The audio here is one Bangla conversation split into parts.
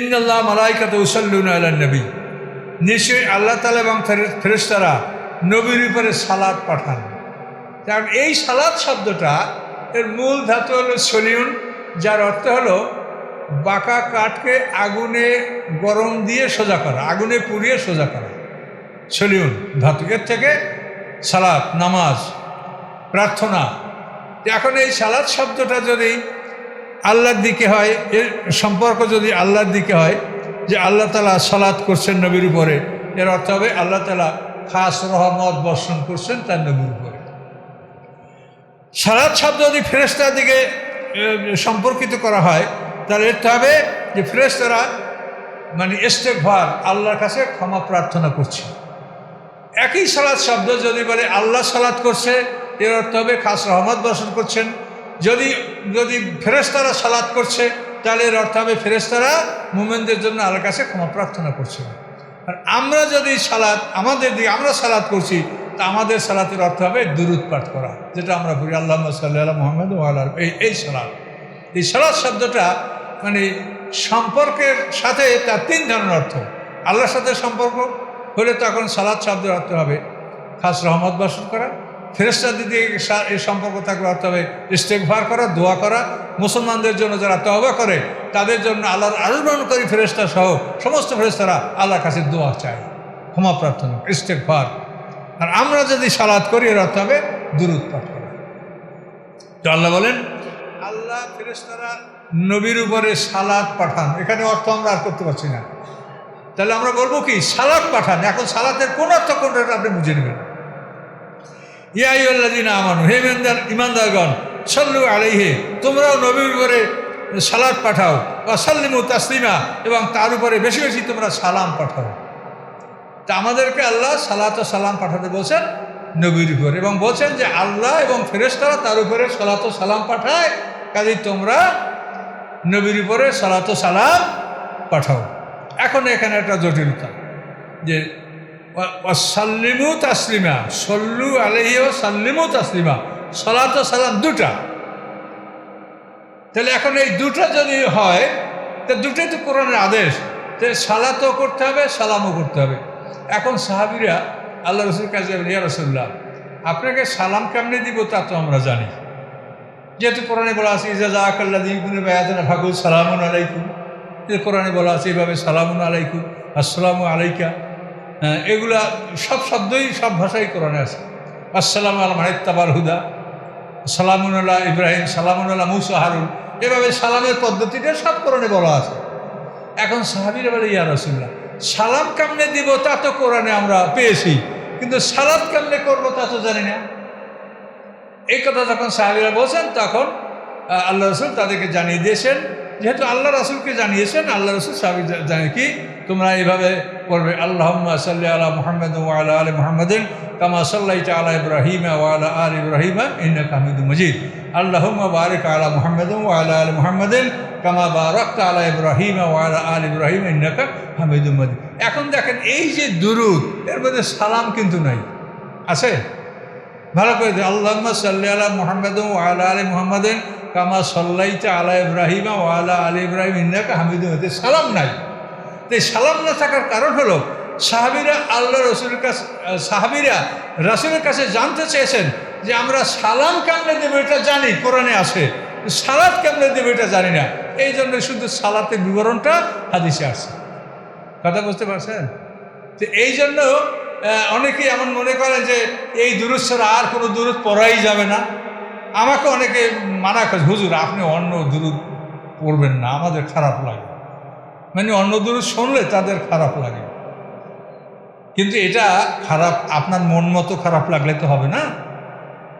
ইন্দাল্লাহ মালাইকাত উসল্লুন আল্লাহ নবী। নিশ্চয়ই আল্লাহ তালা এবং ফেরেস্তারা নবীর উপরে সালাদ পাঠান। কারণ এই সালাদ শব্দটা এর মূল ধাতু হলো সলিউন, যার অর্থ হলো বাঁকা কাঠকে আগুনে গরম দিয়ে সোজা করা, আগুনে পুড়িয়ে সোজা করা। সলিউন ধাতুকের থেকে সালাদ নামাজ, প্রার্থনা। এখন এই সালাদ শব্দটা যদি আল্লাহর দিকে হয়, এর সম্পর্ক যদি আল্লাহর দিকে হয়, যে আল্লাহ তালা সালাদ করছেন নবীর উপরে, এর অর্থ হবে আল্লাহ তালা খাস রহমত বর্ষণ করছেন তার নবীর উপরে। সালাদ শব্দ যদি ফেরেস্তার দিকে সম্পর্কিত করা হয়, তাহলে এর হবে যে ফেরেস্তারা মানে ইস্তেকভার আল্লাহর কাছে ক্ষমা প্রার্থনা করছে। একই সালাদ শব্দ যদি বলে আল্লাহ সালাদ করছে, এর অর্থ হবে খাস রহমত বর্ষণ করছেন যদি যদি ফেরেস্তারা সালাদ করছে, তাহলে এর অর্থ হবে ফেরেস্তারা মুমেনদের জন্য আল্লাহর কাছে ক্ষমা প্রার্থনা করছে। আর আমরা যদি সালাদ আমাদের দিকে আমরা সালাদ করছি, তা আমাদের সালাতের অর্থ হবে দুরুদ পাঠ করা, যেটা আমরা বলি আল্লাহ সাল্লাহ মোহাম্মদ ওয়ালার এই এই সালাদ এই সালাদ শব্দটা মানে সম্পর্কের সাথে তার তিন ধরনের অর্থ। আল্লাহর সাথে সম্পর্ক হলে তখন সালাদ শব্দের অর্থ হবে খাস রহমত বর্ষণ করা ফেরেস্তা দিদি এই সম্পর্ক থাকলে অর্থ হবে ইস্তেকভার করা, দোয়া করা, মুসলমানদের জন্য যারা তহবা করে, তাদের জন্য আল্লাহর আলোড়নকারী ফেরেস্তা সহ, সমস্ত ফেরেস্তারা আল্লাহর কাছে দোয়া চায়। ক্ষমা প্রার্থনা ইস্তেকভার আর আমরা যদি সালাদ করি, এর অর্থ হবে দূরত পাঠ করা। তো আল্লাহ বলেন, আল্লাহ ফেরেস্তারা নবীর উপরে সালাদ পাঠান। এখানে অর্থ আমরা আর করতে পারছি না। তাহলে আমরা বলব কি সালাদ পাঠান। এখন সালাতের কোন অর্থ কোনটা আপনি বুঝে নেবেন। ইয়াইল্লাদিন আমানু, হে ইমানদার, ইমানদারগণ, সল্লু আলাইহে, তোমরাও নবীর উপরে সালাদ পাঠাও বা সাল্লিমু তাসলিমা, এবং তার উপরে বেশি বেশি তোমরা সালাম পাঠাও। তা আমাদেরকে আল্লাহ সালাত সালাম পাঠাতে বলছেন নবীর উপরে, এবং বলছেন যে আল্লাহ এবং ফেরেশতারা তার উপরে সালাত সালাম পাঠায় কাজেই তোমরা নবীর উপরে সালাত সালাম পাঠাও। এখন এখানে একটা জটিলতা, যে সাল্লিমু তাসলিমা। সল্লু আলহি ও সাল্লিমু তাসলিমা। সালাত সালাম দুটা। তাহলে এখন এই দুটো যদি হয়, তো দুটোই তো কোরআনের আদেশ। তো সালাতও করতে হবে, সালামও করতে হবে। এখন সাহাবিরা আল্লাহ রসুল কাজে ইয়া রসুল্লাহ আপনাকে সালাম কেমনে দিব তা তো আমরা জানি। যেহেতু কোরআনে বলা আছে ইজাজা আকাল্লা দিগুনে বেয়াদানা ফাগুল সালামুন আলাইকুম। যে কোরআনে বলা আছে এইভাবে সালামুন আলাইকুম। আসসালামু আলাইকা। এগুলা সব শব্দই সব ভাষাই কোরআনে আছে। আসসালামু আল মানিত্তাবার হুদা। সালামুন আল্লাহ ইব্রাহিম, সালামুন আল্লাহ মুসা, হারুন। এভাবে সালামের পদ্ধতিটা সব কোরআনে বলা আছে। এখন সাহাবিরা বলে, ইয়া রসুল্লাহ সালাম কেমনে দিব তা তো কোরআনে আমরা পেয়েছি, কিন্তু সালাদ কেমনে করব তা তো জানি না। এই কথা যখন সাহাবিরা বলছেন, তখন আল্লাহ রসুল তাদেরকে জানিয়ে দিয়েছেন যেহেতু আল্লাহ রসুলকে জানিয়েছেন, আল্লাহ রসুল সাহাবি জানে কি? তোমরা এইভাবে করবে আল্লাহ সাল্লি আলা মোহাম্মদ ওয়ালা আলী মোহাম্মদিন কামা সাল্লাই আলা ইব্রাহিম ওয়ালা আল ইব্রাহিম ইন্না কামিদ মজিদ। আল্লাহ বারিক আলা মোহাম্মদ ওয়ালা আলী মোহাম্মদিন কামা বারক আলা ইব্রাহিম ওয়ালা আল ইব্রাহিম ইন্নাকা হামিদ মজিদ। এখন দেখেন, এই যে দুরুদ, এর মধ্যে সালাম কিন্তু নাই। আছে? ভালো করে আল্লাহ সাল্লি আলা মোহাম্মদ ও আলা আলী মোহাম্মদিন কামা সাল্লাইতে আলা ইব্রাহিমা ও আলা আলী ইব্রাহিম, ইন্নাকা হামিদুল মজিদ। সালাম নাই। তো সালাম না থাকার কারণ হলো, সাহাবিরা আল্লাহ রসুলের কাছে সাহাবিরা রাসুলের কাছে জানতে চেয়েছেন যে আমরা সালাম কেমনে দেবো এটা জানি, কোরআনে আছে। সালাদ কেমনে দেবো এটা জানি না। এই জন্য শুধু সালাতের বিবরণটা হাদিসে আসছে। কথা বুঝতে পারছেন? তো এই জন্য অনেকেই এমন মনে করেন যে এই দূরত আর কোনো দূরত পড়াই যাবে না। আমাকে অনেকে মানা করে হুজুর, আপনি অন্য দূরত পড়বেন না, আমাদের খারাপ লাগে। মানে অন্য দূরত শুনলে তাদের খারাপ লাগে। কিন্তু এটা খারাপ, আপনার মন মতো খারাপ লাগলে তো হবে না।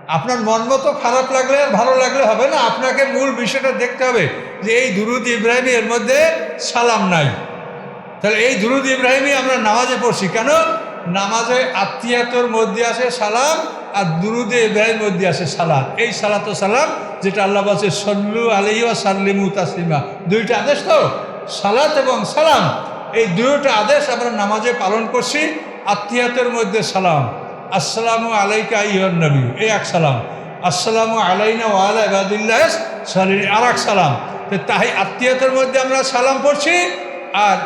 আপনার মন মতো খারাপ লাগলে আর ভালো লাগলে হবে না। আপনাকে মূল বিষয়টা দেখতে হবে যে এই দুরুদ ইব্রাহিম এর মধ্যে সালাম নাই। তাহলে এই দুরুদ ইব্রাহিমই আমরা নামাজে পড়ছি কেন? নামাজে আত্মীয়তর মধ্যে আছে সালাম আর দুরুদে ইব্রাহিম মধ্যে আছে সালাম এই সালাত সালাম যেটা আল্লাহ বলছে, সল্লু আলী ও সাল্লিমু তাসলিমা। দুইটা আদেশ তো, সালাত এবং সালাম। এই দুইটা আদেশ আমরা নামাজে পালন করছি আত্মীয়তের মধ্যে সালাম। আসসালামু আলাইকা ইহন নবী, এই এক সালাম। আসসালামু আলাইনা ওয়ালা ইবাদিল্লাহ সালি আর এক সালাম। তো তাই আত্মীয়তার মধ্যে আমরা সালাম পড়ছি, আর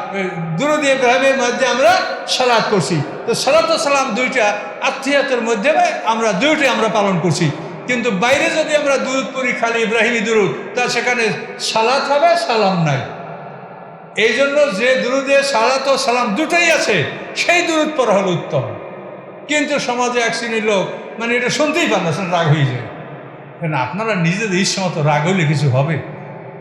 দুরুদ ইব্রাহিমের মধ্যে আমরা সালাদ করছি তো সালাত সালাম দুইটা আত্মীয়তার মধ্যে আমরা দুইটাই আমরা পালন করছি। কিন্তু বাইরে যদি আমরা দুরুদ পড়ি খালি ইব্রাহিমী দুরুদ, তা সেখানে সালাত হবে, সালাম নাই। এই জন্য যে দুরুদে সালাত ও সালাম দুটোই আছে, সেই দুরুদ পড়া হলো উত্তম। কিন্তু সমাজে এক শ্রেণির লোক মানে এটা শুনতেই পান না রাগ হয়ে যায়। কেন, আপনারা নিজেদের ইচ্ছা মতো রাগ হলে কিছু হবে?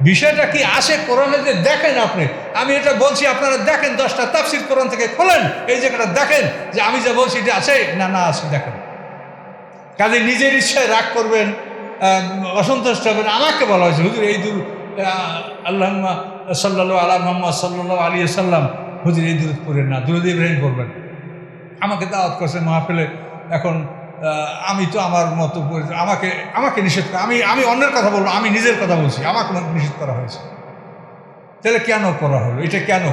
বিষয়টা কি আসে কোরআনে যে দেখেন আপনি? আমি এটা বলছি, আপনারা দেখেন দশটা তাফসির কোরআন থেকে খোলেন, এই জায়গাটা দেখেন যে আমি যা বলছি এটা আছে না না আছে দেখেন। কাজে নিজের ইচ্ছায় রাগ করবেন অসন্তুষ্ট হবেন। আমাকে বলা হয়েছে, হুজুর, এই দূর আল্লাহ সাল্লাহ আলা মোহাম্মদ সাল্লাহ আলী সাল্লাম হুজুর, এই দূর পড়েন না, দুরুদ ইব্রাহিম করবেন আমাকে দাওয়াত করছে মাহফিলে, এখন আমি তো আমার মতো আমাকে আমাকে নিষেধ করা, আমি আমি অন্যের কথা বলব, আমি নিজের কথা বলছি, আমাকে নিষেধ করা হয়েছে। তাহলে কেন করা হলো? এটা কেন?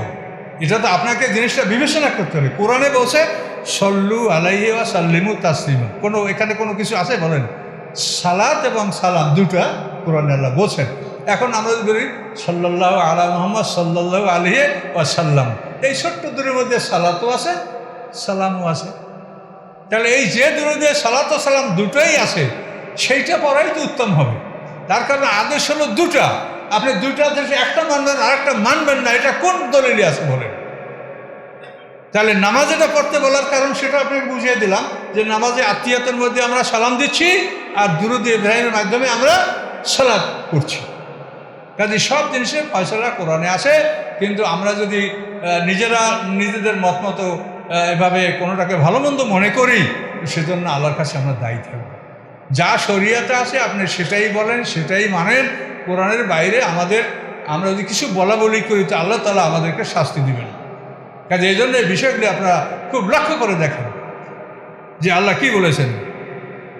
এটা তো আপনাকে জিনিসটা বিবেচনা করতে হবে। কোরআনে বলছে, সল্লু আলাইহি ওয়া সাল্লিমু তাসলিমু। কোনো, এখানে কোনো কিছু আছে বলেন? সালাত এবং সালাম দুটা কোরআনে আল্লাহ বলছেন। এখন আমরা বলি, সাল্লাল্লাহু আলা মোহাম্মদ আলাইহি ওয়া সাল্লাম। এই ছোট্ট দূরের মধ্যে সালাতও আছে, সালামও আছে। তাহলে এই যে দূরদে সালাত সালাম দুটোই আছে, সেইটা পড়াই তো উত্তম হবে। তার কারণে আদেশ হলো দুটা। আপনি দুটা দেশে একটা মানবেন আর একটা মানবেন না, এটা কোন দলিলে আছে বলেন? তাহলে নামাজ এটা পড়তে বলার কারণ সেটা আপনাকে বুঝিয়ে দিলাম, যে নামাজে আত্মীয়তার মধ্যে আমরা সালাম দিচ্ছি, আর দুরুদ ইব্রাহিমের মাধ্যমে আমরা সালাদ করছি। কাজে সব জিনিসের ফয়সলা কোরআনে আছে, কিন্তু আমরা যদি নিজেরা নিজেদের মত মতো এভাবে কোনোটাকে ভালো মন্দ মনে করি, সেজন্য আল্লাহর কাছে আমরা দায়ী থাকব। যা শরিয়াতে আছে, আপনি সেটাই বলেন, সেটাই মানেন। কোরআনের বাইরে আমাদের, আমরা যদি কিছু বলা বলি করি, তো আল্লাহ তালা আমাদেরকে শাস্তি দিবেন। কাজে এই জন্য এই বিষয়গুলি আপনারা খুব লক্ষ্য করে দেখেন। যে আল্লাহ কি বলেছেন?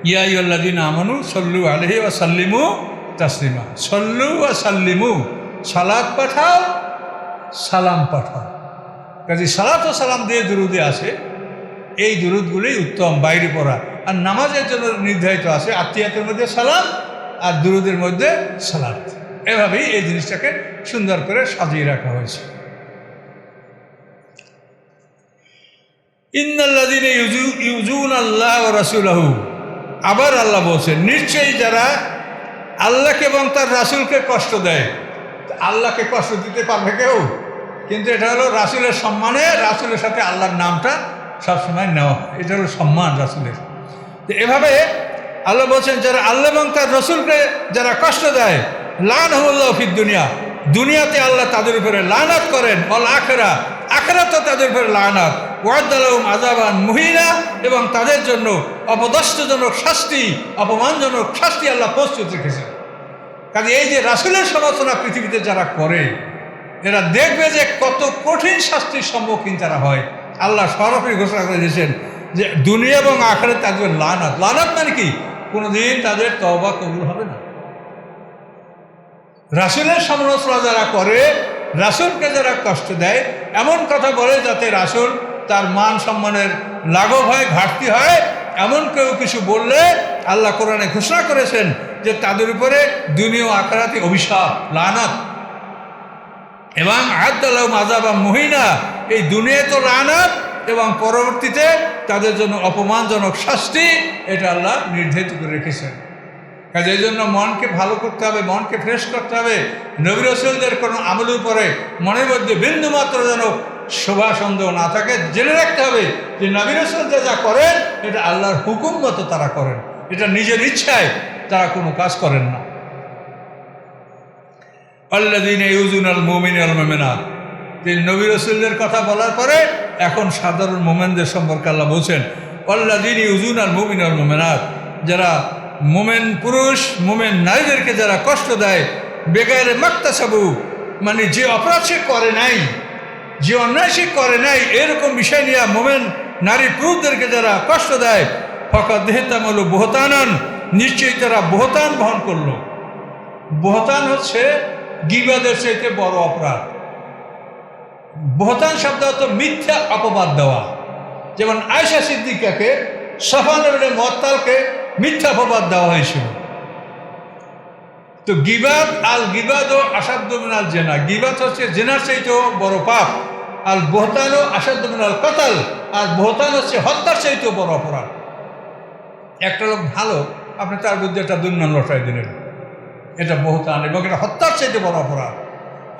ইয়াইল্লাদিন আমানু সল্লু আলহি ও সাল্লিমু তাসলিমা। সল্লু ও সাল্লিমু। সালাদ পাঠাও, সালাম পাঠাও। কাজে সালাত ও সালাম দিয়ে দুরুদে আসে, এই দুরুদগুলি উত্তম, বাইরে পড়া। আর নামাজের জন্য নির্ধারিত আছে আত্মীয়তের মধ্যে সালাম আর দুরুদের মধ্যে সালাত। এভাবেই এই জিনিসটাকে সুন্দর করে সাজিয়ে রাখা হয়েছে। ইন্নাল্লাদিনে ইউজু ইউজুন আল্লাহ ও রাসুলাহু। আবার আল্লাহ বলছেন, নিশ্চয়ই যারা আল্লাহকে এবং তার রাসুলকে কষ্ট দেয় আল্লাহকে কষ্ট দিতে পারবে কেউ? কিন্তু এটা হলো রাসুলের সম্মানে, রাসুলের সাথে আল্লাহর নামটা সবসময় নেওয়া হয়। এটা হলো সম্মান রাসুলের। তো এভাবে আল্লাহ বলছেন, যারা আল্লাহ এবং তার রসুলকে যারা কষ্ট দেয় লান হল্লাহ ফির দুনিয়া। দুনিয়াতে আল্লাহ তাদের উপরে লানাত করেন অল আখেরা। আখেরা তো তাদের উপরে লানাত। ওয়াদালম আজাবান মহিলা এবং তাদের জন্য অপদস্থজনক শাস্তি, অপমানজনক শাস্তি আল্লাহ প্রস্তুত রেখেছেন। কাজে এই যে রাসুলের সমালোচনা পৃথিবীতে যারা করে এরা দেখবে যে কত কঠিন শাস্তির সম্মুখীন তারা হয়। আল্লাহ সরাসরি ঘোষণা করে দিয়েছেন যে দুনিয়া এবং আখড়ে তাদের লানাত। লানাত মানে কি? কোনোদিন তাদের তবা কবুল হবে না। রাসুলের সমালোচনা যারা করে, রাসুলকে যারা কষ্ট দেয়, এমন কথা বলে যাতে রাসুল তার মান সম্মানের লাঘব হয়, ঘাটতি হয়, এমন কেউ কিছু বললে আল্লাহ কোরআনে ঘোষণা করেছেন যে তাদের উপরে দুনিয়া আখরাতি অভিশাপ, লানাত। এবং আদাল্লাহ মাজাবা মহিনা। এই দুনিয়া তো লানাত এবং পরবর্তীতে তাদের জন্য অপমানজনক শাস্তি, এটা আল্লাহ নির্ধারিত করে রেখেছেন। কাজে এই জন্য মনকে ভালো করতে হবে, মনকে ফ্রেশ করতে হবে। নবীর রসুলদের কোনো আমলের উপরে মনের মধ্যে বিন্দু মাত্র যেন শোভা সন্দেহ না থাকে, জেনে রাখতে হবে যে নবীর রসুল যা যা করেন, এটা আল্লাহর হুকুম মতো তারা করেন। এটা নিজের ইচ্ছায় তারা কোনো কাজ করেন না। আল্লাদিন ইউজুন আল মোমিন আল মোমেনাত তিনি নবী রসুলদের কথা বলার পরে এখন সাধারণ মোমেনদের সম্পর্কে আল্লাহ বলছেন আল্লাদিন ইউজুন আল মোমিন আল মোমেনাত যারা মোমেন পুরুষ, মোমেন নারীদেরকে যারা কষ্ট দেয় বেগারে মাক্তাসাবু মানে যে অপরাধ করে নাই, যে অন্যায় সে করে নাই, এরকম বিষয় নিয়ে মোমেন নারী পুরুষদেরকে যারা কষ্ট দেয় ফকা দেহতাম হলো বহতানন, নিশ্চয়ই তারা বহতান বহন করল। বহতান হচ্ছে গিবাদের চাইতে বড় অপরাধ। বহতান শব্দ হতো মিথ্যা অপবাদ দেওয়া। যেমন আয়সা সিদ্দিকাকে, সফান মত্তালকে মিথ্যা অপবাদ দেওয়া হয়েছিল। তো গিবাদ, আল গিবাদ ও আসাধ্য মিনাল জেনা। গিবাদ হচ্ছে জেনার চাইতেও বড় পাপ। আর বহতানও আসাধ্য মিনাল কতাল। আর বহতান হচ্ছে হত্যার চাইতেও বড় অপরাধ। একটা লোক ভালো, আপনি তার বিরুদ্ধে একটা দুর্নাম লটাই দিলেন। এটা বহতান এবং এটা হত্যার চাইতে বড় অপরাধ।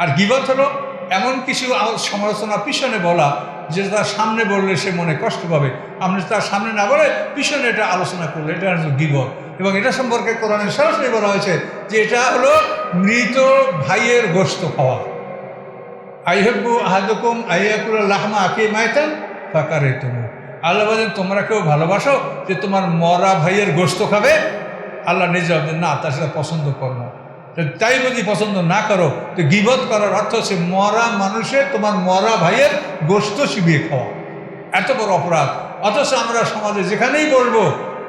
আর গিবাদ হলো এমন কিছু সমালোচনা পিছনে বলা, যে তার সামনে বললে সে মনে কষ্ট পাবে। আপনি তার সামনে না বলে পিছনে এটা আলোচনা করলে, এটা গিবত। এবং এটা সম্পর্কে কোরআনে সরাসরি বলা হয়েছে যে এটা হলো মৃত ভাইয়ের গোস্ত খাওয়া। আইহেব্বু আহাদুকুম আইয়াকুল লাহমা আকি মাইতান ফাঁকারে তুমি আল্লাহ তোমরা কেউ ভালোবাসো যে তোমার মরা ভাইয়ের গোস্ত খাবে? আল্লাহ নিজে বলেন না, তার সাথে পছন্দ করো না। তাই যদি পছন্দ না করো। তো গিবত করার অর্থ হচ্ছে, মরা মানুষের তোমার মরা ভাইয়ের গোস্ত চিবিয়ে খাওয়া। এত বড় অপরাধ। অথচ আমরা সমাজে যেখানেই বলব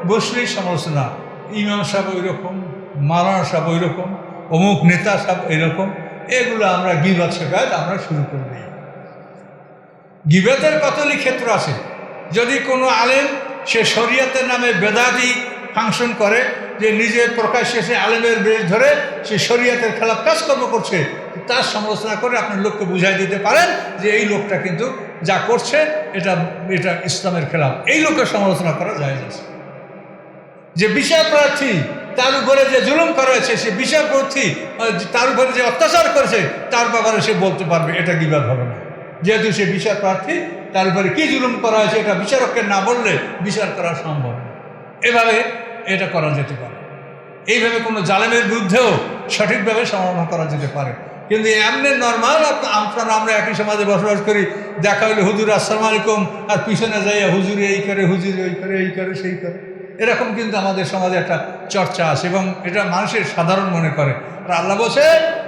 বসলেই সমালোচনা, ইমাম সাহেব ওই রকম সাহেব ওই রকম অমুক নেতা সাহেব এরকম, এগুলো আমরা গিবত শেখায় আমরা শুরু করে দিই। গিবতের কতলি ক্ষেত্র আছে? যদি কোনো আলেম সে শরিয়াতের নামে বেদাদি ফাংশন করে যে নিজে প্রকাশ্যে সে আলেমের বেশ ধরে সে শরিয়াতের খেলাফ কাজকর্ম করছে, তার সমালোচনা করে আপনার লোককে বুঝাই দিতে পারেন যে এই লোকটা কিন্তু যা করছে, এটা এটা ইসলামের খেলাফ। এই লোকের সমালোচনা করা যায় না যে বিচার প্রার্থী, তার উপরে যে জুলুম করা হয়েছে, সে বিচার প্রার্থী তার উপরে যে অত্যাচার করেছে, তার ব্যাপারে সে বলতে পারবে, এটা বিবাদ হবে না। যেহেতু সে বিচার প্রার্থী, তার উপরে কি জুলুম করা হয়েছে, এটা বিচারককে না বললে বিচার করা সম্ভব এভাবে এটা করা যেতে পারে। এইভাবে কোনো জালেমের বিরুদ্ধেও সঠিকভাবে সমাধান করা যেতে পারে। কিন্তু এমনি নর্মাল আপনারা আমরা একই সমাজে বসবাস করি, দেখা হইলে হুজুর, আসসালাম আলাইকুম, আর পিছনে যাইয়া হুজুর এই করে, হুজুর এই করে এই করে, সেই করে। এরকম কিন্তু আমাদের সমাজে একটা চর্চা আছে এবং এটা মানুষের সাধারণ মনে করে। আর আল্লাহ বলছে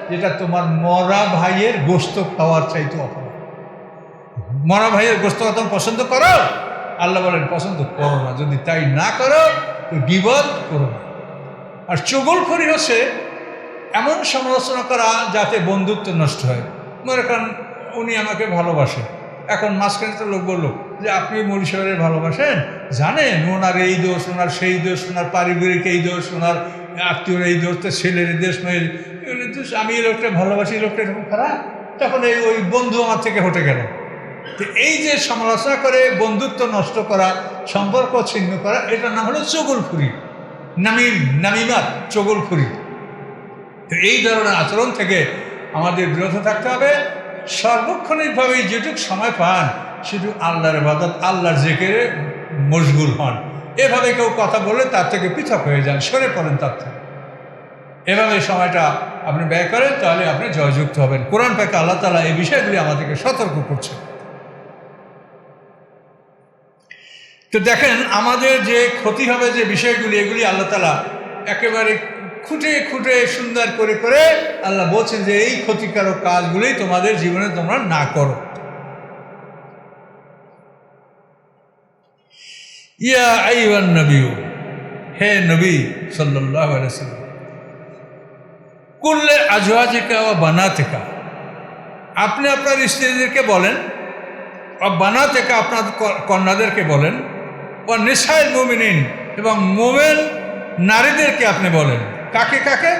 যেটা তোমার মরা ভাইয়ের গোস্ত খাওয়ার চাইতে অপরাধ। মরা ভাইয়ের গোস্ত কত পছন্দ করো? আল্লাহ বলেন, পছন্দ করো না। যদি তাই না করো তো বিপদ করো না আর চগলখড়ি হচ্ছে এমন সমালোচনা করা যাতে বন্ধুত্ব নষ্ট হয়। মনে করেন উনি আমাকে ভালোবাসে। এখন মাঝখানে তো লোক বলল যে, আপনি মৌলী সাহেবের ভালোবাসেন? জানেন, ওনার এই দোষ, ওনার সেই দোষ, ওনার পারিবারিক এই দোষ, ওনার আত্মীয়র এই দোষ, তো ছেলের এই দোষ, মেয়ের দোষ, আমি এই লোকটা ভালোবাসি লোকটা এরকম খারাপ? তখন এই ওই বন্ধু আমার থেকে হটে গেল। তো এই যে সমালোচনা করে বন্ধুত্ব নষ্ট করা, সম্পর্ক ছিন্ন করা, এটার নাম হলো চগলখুরি। নামিম নামিমাত চগলখুরি। তো এই ধরনের আচরণ থেকে আমাদের বিরত থাকতে হবে। সার্বক্ষণিকভাবে যেটুক সময় পান শুধু আল্লাহর বাদত আল্লাহর জেকেরে মশগুল হন। এভাবে কেউ কথা বলে তার থেকে পৃথক হয়ে যান, সরে পড়েন তার থেকে। এভাবে সময়টা আপনি ব্যয় করেন, তাহলে আপনি জয়যুক্ত হবেন। কোরআন পাকে আল্লাহ তালা এই বিষয়গুলি আমাদেরকে সতর্ক করছে তো দেখেন, আমাদের যে ক্ষতি হবে যে বিষয়গুলি, এগুলি আল্লাহ তালা একেবারে খুঁটে খুঁটে সুন্দর করে করে আল্লাহ বলছেন যে এই ক্ষতিকারক কাজগুলি তোমাদের জীবনে তোমরা না করো। ইয়া আইওয়ান নবী, হে নবী সাল্লাহ করলে আজওয়াজিকা ও বানাতেকা, আপনি আপনার স্ত্রীদেরকে বলেন বানাতেকা আপনার কন্যাদেরকে বলেন ও নিসাইল মুমিনিন এবং মোমেন নারীদেরকে আপনি বলেন। কাকে কাকে?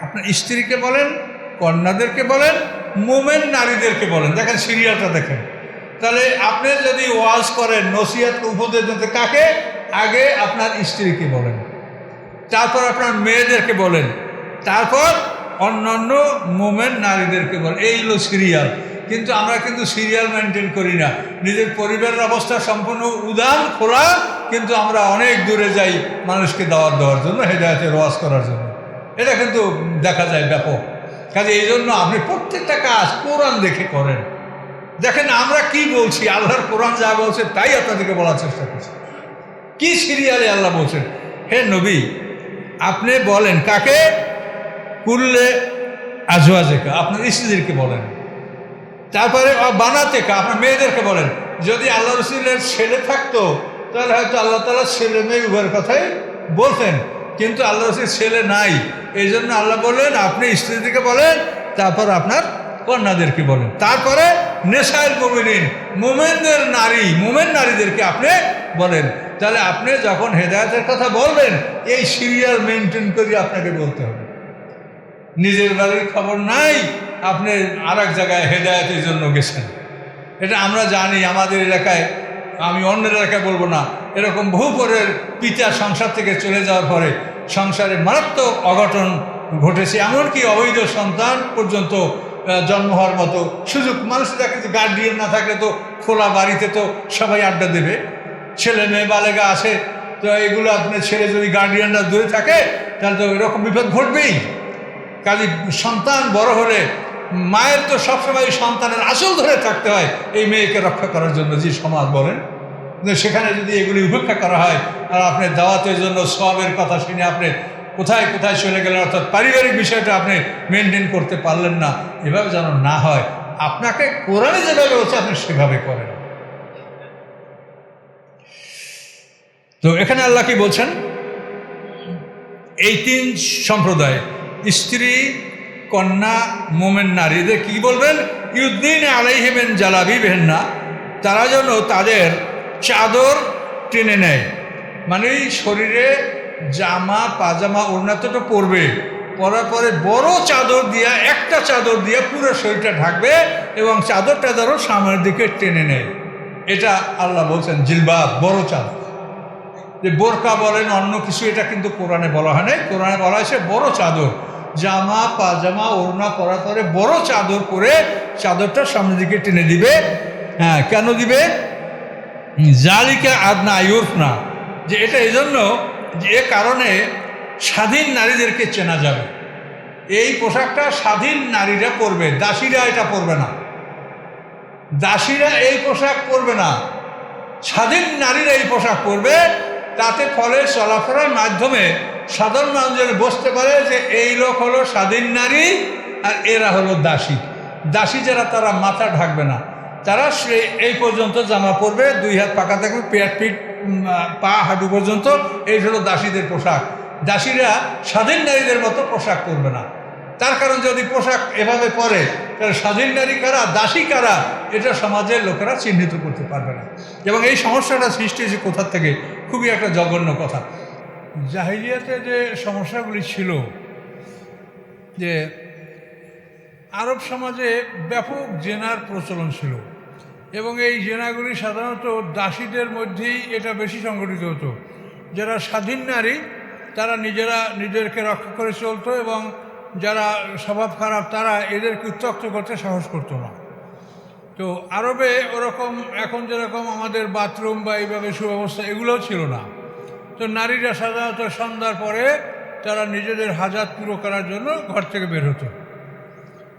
আপনার স্ত্রীকে বলেন, কন্যাদেরকে বলেন, মোমেন নারীদেরকে বলেন। দেখেন সিরিয়ালটা দেখেন। তাহলে আপনি যদি ওয়াজ করেন, নসিহাত উপদেশ দিতে, কাকে? আগে আপনার স্ত্রীকে বলেন। তারপর আপনার মেয়েদেরকে বলেন। তারপর অন্যান্য মোমেন নারীদেরকে বলেন। এই হলো সিরিয়াল। কিন্তু আমরা কিন্তু সিরিয়াল মেনটেন করি না। নিজের পরিবারের অবস্থা সম্পূর্ণ উদান খোলা, কিন্তু আমরা অনেক দূরে যাই মানুষকে দাওয়াত দেওয়ার জন্য হেদায়তের ওয়াজ করার জন্য। এটা কিন্তু দেখা যায় ব্যাপক। কাজে এই জন্য আপনি প্রত্যেকটা কাজ কোরআন দেখে করেন। দেখেন আমরা কি বলছি? আল্লাহর কোরআন যা বলছে, তাই আপনাদেরকে বলার চেষ্টা করছি। কি সিরিয়ালে আল্লাহ বলছেন? হে নবী, আপনি বলেন, কাকে? কুললে আজওয়াজেকা। আপনার স্ত্রীদেরকে বলেন। তারপরে বানাতে আপনার মেয়েদেরকে বলেন, যদি আল্লাহ রসুলের ছেলে থাকতো, তাহলে হয়তো আল্লাহ তালা ছেলে মেয়ে উভয়ের কথাই বলতেন। কিন্তু আল্লাহ রসুলের ছেলে নাই। এই জন্য আল্লাহ বললেন, আপনি স্ত্রীদেরকে বলেন, তারপর আপনার কন্যাদেরকে বলেন। তারপরে নেশায়ের মোমিনিন, মোমেনদের নারী, মোমেন নারীদেরকে আপনি বলেন। তাহলে আপনি যখন হেদায়তের কথা বলবেন, এই সিরিয়াল মেনটেন করে আপনাকে বলতে হবে। নিজের বাড়ির খবর নাই আপনি আর জায়গায় হেদায়তের জন্য গেছেন। এটা আমরা জানি, আমাদের এলাকায়, আমি অন্যের এলাকায় বলব না, এরকম বহু পরের পিতা সংসার থেকে চলে যাওয়ার পরে সংসারে মারাত্মক অঘটন ঘটেছে, এমনকি অবৈধ সন্তান পর্যন্ত জন্ম হওয়ার মতো সুযোগ। মানুষ দেখে যে গার্ডিয়ান না থাকলে তো খোলা বাড়িতে তো সবাই আড্ডা দেবে। ছেলে মেয়ে বালেগা আসে তো এগুলো আপনার ছেলে যদি গার্ডিয়ানরা দূরে থাকে, তাহলে তো এরকম বিপদ ঘটবেই। কাজে সন্তান বড় হলে মায়ের তো সবসময় সন্তানের আসল ধরে থাকতে হয়, এই মেয়েকে রক্ষা করার জন্য যে সমাজ বলেন। সেখানে যদি এগুলি উপেক্ষা করা হয়, আর আপনি দাওয়াতের জন্য সবের কথা শুনে আপনি কোথায় কোথায় চলে গেলেন, অর্থাৎ পারিবারিক বিষয়টা আপনি মেনটেন করতে পারলেন না, এভাবে যেন না হয়, আপনাকে কোরআনে যেভাবে হচ্ছে আপনি সেভাবে করেন। তো এখানে আল্লাহ কি বলছেন? এই তিন সম্প্রদায়, স্ত্রী কন্যা মোমেন নারীদের কি বলবেন? ইউদ্দিন আলাইহেবেন জালাবি বেহেন্না। তারা যেন তাদের চাদর টেনে নেয়। মানে শরীরে জামা, পাজামা, ওড়না তো তো পরবে। পরার পরে বড় চাদর দিয়া, একটা চাদর দিয়া পুরো শরীরটা ঢাকবে এবং চাদর টাদরও সামনের দিকে টেনে নেয়। এটা আল্লাহ বলছেন জিলবাব, বড় চাদর। যে বোরকা বলেন, অন্য কিছু এটা কিন্তু কোরআনে বলা হয় নাই। কোরআনে বলা হয়েছে বড় চাদর। জামা, পাজামা, ওড়না পরার পরে বড় চাদর পরে চাদরটা সামনের দিকে টেনে দিবে। হ্যাঁ কেন দিবে? জালিকা আদনা আয়ুফ না যে এটা এই জন্য যে কারণে স্বাধীন নারীদেরকে চেনা যাবে। এই পোশাকটা স্বাধীন নারীরা পরবে, দাসীরা এটা পরবে না। দাসীরা এই পোশাক পরবে না। স্বাধীন নারীরা এই পোশাক পরবে তাতে ফলে চলাফেরার মাধ্যমে সাধারণ মানুষ যেন বুঝতে পারে যে এই লোক হলো স্বাধীন নারী আর এরা হলো দাসী। দাসী যারা তারা মাথা ঢাকবে না। তারা সে এই পর্যন্ত জামা পরবে দুই হাত পাকা থাকবে পেট আহ, পা হাঁটু পর্যন্ত। এই হলো দাসীদের পোশাক। দাসীরা স্বাধীন নারীদের মতো পোশাক পরবে না। তার কারণ যদি পোশাক এভাবে পরে, তাহলে স্বাধীন নারী কারা, দাসী কারা, এটা সমাজের লোকেরা চিহ্নিত করতে পারবে না। এবং এই সমস্যাটা সৃষ্টি হয়েছে কোথার থেকে? খুবই একটা জঘন্য কথা। জাহিলিয়াতে যে সমস্যাগুলি ছিল, যে আরব সমাজে ব্যাপক জেনার প্রচলন ছিল, এবং এই জেনাগুলি সাধারণত দাসীদের মধ্যেই এটা বেশি সংগঠিত হতো। যারা স্বাধীন নারী, তারা নিজেরা নিজেদেরকে রক্ষা করে চলতো এবং যারা স্বভাব খারাপ, তারা এদেরকে উত্তক্ত করতে সাহস করতো না। তো আরবে ওরকম এখন যেরকম আমাদের বাথরুম বা এইভাবে সুব্যবস্থা এগুলোও ছিল না। তো নারীরা সাধারণত সন্ধ্যার পরে তারা নিজেদের হাজাত পুরো করার জন্য ঘর থেকে বের হতো।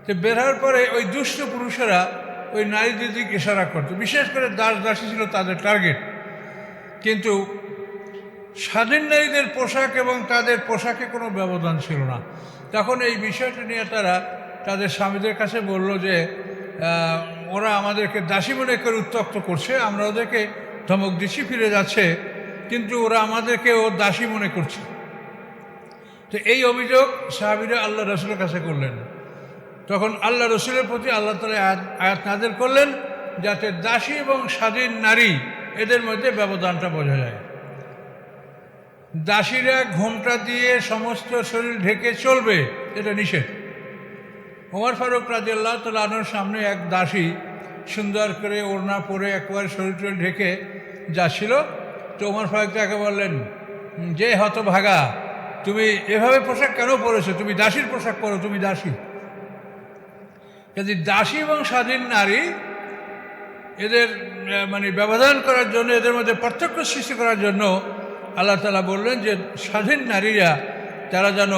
তো বের হওয়ার পরে ওই দুষ্ট পুরুষেরা ওই নারীদের দিকে ইশারা করতো। বিশেষ করে দাস দাসী ছিল তাদের টার্গেট কিন্তু স্বাধীন নারীদের পোশাক এবং তাদের পোশাকে কোনো ব্যবধান ছিল না। তখন এই বিষয়টা নিয়ে তারা তাদের স্বামীদের কাছে বলল যে ওরা আমাদেরকে দাসী মনে করে উত্তক্ত করছে, আমরা ওদেরকে ধমক দিচ্ছি, ফিরে যাচ্ছে, কিন্তু ওরা আমাদেরকে ও দাসী মনে করছে। তো এই অভিযোগ সাহাবিরা আল্লাহ রসুলের কাছে করলেন। তখন আল্লাহ রসুলের প্রতি আল্লাহ তালা আয়াত নাদের করলেন, যাতে দাসী এবং স্বাধীন নারী এদের মধ্যে ব্যবধানটা বোঝা যায় দাসীরা ঘোমটা দিয়ে সমস্ত শরীর ঢেকে চলবে, এটা নিষেধ। ওমর ফারুক রাজিয়াল্লাহ তালানোর সামনে এক দাসী সুন্দর করে ওড়না পরে একবার শরীর টরীর ঢেকে যাচ্ছিল। তো ওমর ফারুক তাকে বললেন, যে হতভাগা, তুমি এভাবে পোশাক কেন পরেছো? তুমি দাসীর পোশাক পরো, তুমি দাসী। কাজে দাসী এবং স্বাধীন নারী এদের মানে ব্যবধান করার জন্য, এদের মধ্যে পার্থক্য সৃষ্টি করার জন্য আল্লাহ তালা বললেন যে, স্বাধীন নারীরা, তারা যেন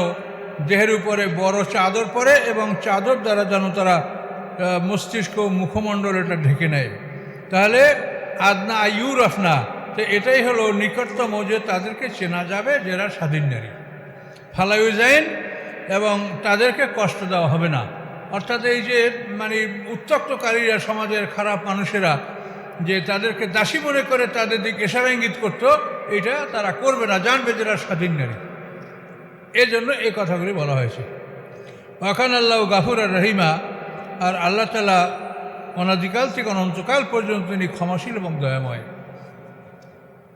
দেহের উপরে বড় চাদর পরে এবং চাদর দ্বারা যেন তারা মস্তিষ্ক মুখমণ্ডল এটা ঢেকে নেয়। তাহলে আদনা আয়ুর আফনা তো এটাই হলো নিকটতম যে তাদেরকে চেনা যাবে যারা স্বাধীন নারী। ফালাইউজাইন এবং তাদেরকে কষ্ট দেওয়া হবে না। অর্থাৎ এই যে মানে উত্তক্তকারীরা, সমাজের খারাপ মানুষেরা যে তাদেরকে দাসী মনে করে তাদের দিকে এসারা ইঙ্গিত করতো, এটা তারা করবে না, জানবে যারা স্বাধীন নারী। এই জন্য এই কথাগুলি বলা হয়েছে। ওখান আল্লাহ গাফুর আর রহিমা, আর আল্লাহ তালা অনাদিকাল থেকে অনন্তকাল পর্যন্ত তিনি ক্ষমাশীল এবং দয়াময়।